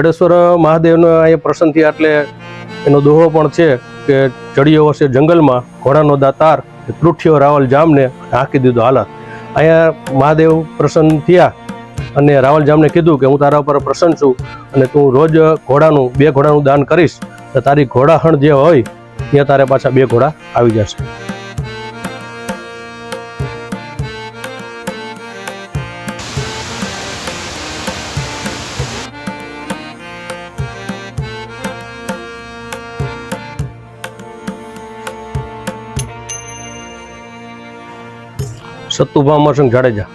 જડેશ્વર મહાદેવનો અહીંયા પ્રસન્ન થયા એટલે એનો દોહો પણ છે કે ચડિયો વર્ષે જંગલમાં ઘોડાનો દાતાર ત્રુઠ્યો રાવલ જામને હાંકી દીધો. હાલત અહીંયા મહાદેવ પ્રસન્ન થયા અને રાવલ જામને કીધું કે હું તારા ઉપર પ્રસન્ન છું અને તું રોજ ઘોડાનું, બે ઘોડાનું દાન કરીશ. તો તારી ઘોડાહણ જે હોય, ત્યાં તારે પાછા બે ઘોડા આવી જશે. સત્તુભા અમરસિંહ જાડેજા.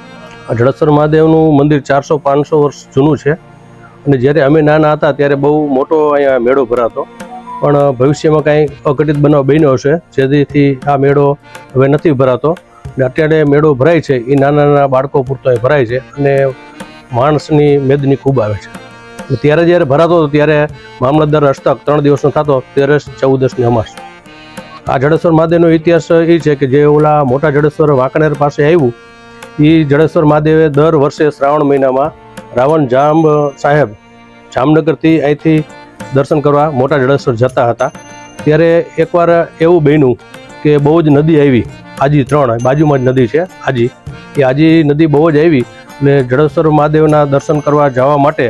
જડેશ્વર મહાદેવનું મંદિર ચારસો પાંચસો વર્ષ જૂનું છે. અને જ્યારે અમે નાના હતા ત્યારે બહુ મોટો અહીંયા મેળો ભરાતો. પણ ભવિષ્યમાં કાંઈ અઘટિત બનાવ બન્યો હશે, જેથી આ મેળો હવે નથી ભરાતો. અને અત્યારે મેળો ભરાય છે, એ નાના નાના બાળકો પૂરતો ભરાય છે અને માણસની મેદની ખૂબ આવે છે. ત્યારે જ્યારે ભરાતો હતો ત્યારે મામલતદાર હસ્તક ત્રણ દિવસનો થતો, ત્યારે ચૌદસની અમાસ. આ જડેશ્વર મહાદેવનો ઇતિહાસ એ છે કે જે ઓલા મોટા જડેશ્વર વાંકનેર પાસે આવ્યું એ જડેશ્વર મહાદેવે દર વર્ષે શ્રાવણ મહિનામાં રાવણ જામ સાહેબ જામનગરથી અહીંથી દર્શન કરવા મોટા જડેશ્વર જતા હતા. ત્યારે એકવાર એવું બન્યું કે બહુ જ નદી આવી, આજી ત્રણ, બાજુમાં જ નદી છે આજી. એ આજી નદી બહુ જ આવી એટલે જડેશ્વર મહાદેવના દર્શન કરવા જવા માટે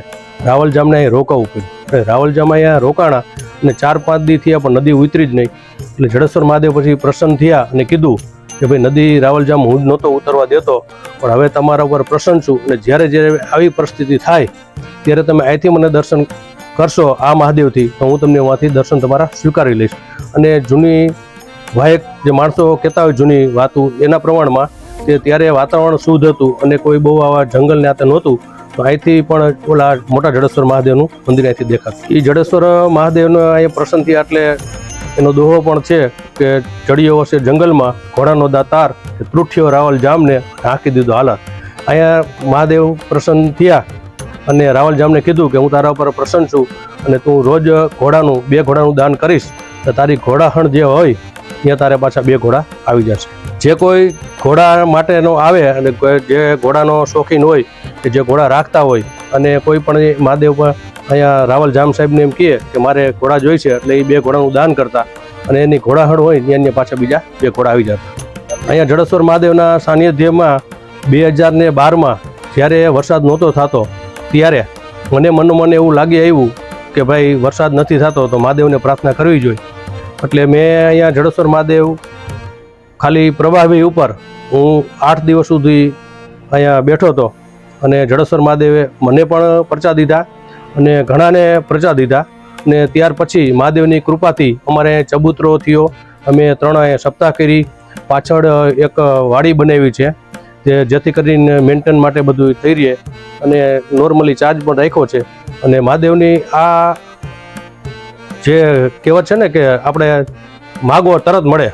રાવલજામને અહીં રોકાવું પડ્યું. રાવલજામ અહીંયા રોકાણા અને ચાર પાંચ દી થયા પણ નદી ઉતરી જ નહીં. એટલે જડેશ્વર મહાદેવ પછી પ્રસન્ન થયા અને કીધું કે ભાઈ નદી રાવલજામ હું નહોતો ઉતરવા દેતો, પણ હવે તમારા ઉપર પ્રસન્ન છું અને જ્યારે જ્યારે આવી પરિસ્થિતિ થાય, ત્યારે તમે અહીંથી મને દર્શન કરશો આ મહાદેવથી, તો હું તમને વાંથી દર્શન તમારા સ્વીકારી લઈશ. અને જૂની વાયક જે માણસો કહેતા હોય જૂની વાતું, એના પ્રમાણમાં કે ત્યારે વાતાવરણ શુદ્ધ હતું અને કોઈ બહુ આવા જંગલને આતે નહોતું તો અહીંથી પણ ઓલા મોટા જડેશ્વર મહાદેવનું મંદિર અહીંથી દેખાશે. એ જડેશ્વર મહાદેવનો અહીંયા પ્રસન્ન થયા એટલે એનો દોહો પણ છે કે ચડીયો વર્ષે જંગલમાં, ઘોડાનો દાતાર, કે રાવલ જામને હાંકી દીધો હાલત. અહીંયા મહાદેવ પ્રસન્ન થયા અને રાવલ જામને કીધું કે હું તારા ઉપર પ્રસન્ન છું અને તું રોજ ઘોડાનું, બે ઘોડાનું દાન કરીશ. તો તારી ઘોડાહણ જે હોય, ત્યાં તારે પાછા બે ઘોડા આવી જશે. જે કોઈ ઘોડા માટેનો આવે અને જે ઘોડાનો શોખીન હોય કે જે ઘોડા રાખતા હોય અને કોઈ પણ મહાદેવ પર અહીંયા રાવલ જામ સાહેબને એમ કહે કે મારે ઘોડા જોઈ છે એટલે એ બે ઘોડાનું દાન કરતા અને એની ઘોડાહળ હોય એને પાછા બીજા બે ઘોડા આવી જતા. અહીંયા જડેશ્વર મહાદેવના સાનિધ્યમાં બે હજાર ને બારમાં જ્યારે વરસાદ નહોતો થતો ત્યારે મને મનોમન એવું લાગી આવ્યું કે ભાઈ વરસાદ નથી થતો તો મહાદેવને પ્રાર્થના કરવી જોઈએ. એટલે મેં અહીંયા જડેશ્વર મહાદેવ ખાલી પ્રભાવી ઉપર હું આઠ દિવસ સુધી અહીંયા બેઠો હતો. અને જડેશ્વર મહાદેવે મને પણ પરચા દીધા અને ઘણાને પ્રચા દીધા. ને ત્યાર પછી મહાદેવની કૃપાથી અમારે ચબૂતરો થયો. અમે ત્રણેય સપ્તાહ કરી. પાછળ એક વાડી બનાવી છે, જે જેથી કરીને મેન્ટેન માટે બધું થઈ રહે અને નોર્મલી ચાર્જ પણ રાખ્યો છે. અને મહાદેવની આ જે કહેવત છે ને કે આપણે માગો તરત મળે.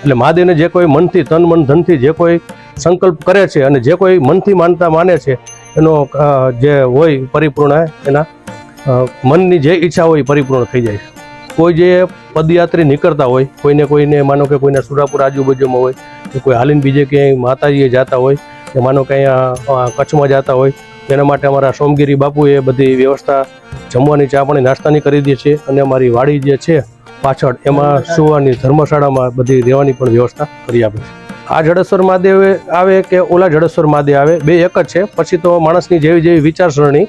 એટલે મહાદેવને જે કોઈ મનથી, તન મન ધનથી જે કોઈ સંકલ્પ કરે છે અને જે કોઈ મનથી માનતા માને છે, એનો જે હોય પરિપૂર્ણ એના મનની જે ઈચ્છા હોય પરિપૂર્ણ થઈ જાય કોઈ જે પદયાત્રી નીકળતા હોય, કોઈને કોઈને માનો કે કોઈને સુરાપુર આજુબાજુમાં હોય, કે કોઈ હાલીને બીજે ક્યાંય માતાજીએ જતા હોય, કે માનો કે અહીંયા કચ્છમાં જતા હોય તેના માટે અમારા સોમગીરી બાપુએ બધી વ્યવસ્થા જમવાની, ચા પાણી, નાસ્તાની કરી દે છે અને અમારી વાડી જે છે પાછળ, એમાં સુવાની ધર્મશાળામાં બધી રહેવાની પણ વ્યવસ્થા કરી આપે છે. આ જડેશ્વર મહાદેવ આવે કે ઓલા જડેશ્વર મહાદેવ આવે? બે એક જ છે. પછી તો માણસની જેવી જેવી વિચારસરણી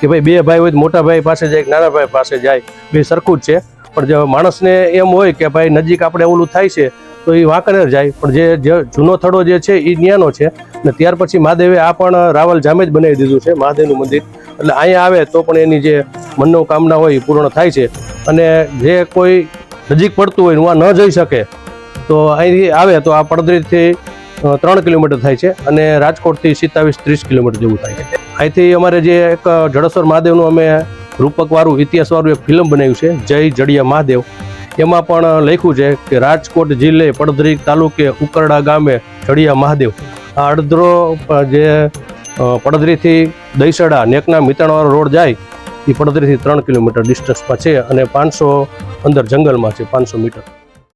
કે ભાઈ બે ભાઈ હોય મોટા ભાઈ પાસે જાય નાના ભાઈ પાસે જાય, બે સરખું જ છે. પણ જો માણસને એમ હોય કે ભાઈ નજીક આપણે ઓલું થાય છે, તો એ વાંકણેર જાય. પણ જે જૂનો થડો જે છે એ ન્યાનો છે. ને ત્યાર પછી મહાદેવે આ પણ રાવલ જામે જ બનાવી દીધું છે, મહાદેવનું મંદિર. એટલે અહીંયા આવે તો પણ એની જે મનોકામના હોય એ પૂર્ણ થાય છે. અને જે કોઈ નજીક પડતું હોય ને આ ન જઈ શકે તો અહીંથી આવે તો આ પડદરીથી ત્રણ કિલોમીટર થાય છે અને રાજકોટથી સિત્તાવીસ ત્રીસ કિલોમીટર જેવું થાય છે. અહીંથી અમારે જે એક જડેશ્વર મહાદેવનું અમે રૂપકવાળું, ઇતિહાસવાળું એક ફિલ્મ બનાવ્યું છે, જય જડિયા મહાદેવ. એમાં પણ લખ્યું છે કે રાજકોટ જિલ્લે પડદરી તાલુકે ઉકરડા ગામે જડિયા મહાદેવ. આ અડધરો જે પડદરીથી દહીસડા, નેકના મિતાણવાળો રોડ જાય એ પડદરીથી ત્રણ કિલોમીટર ડિસ્ટન્સમાં છે અને પાંચસો અંદર જંગલમાં છે, પાંચસો મીટર.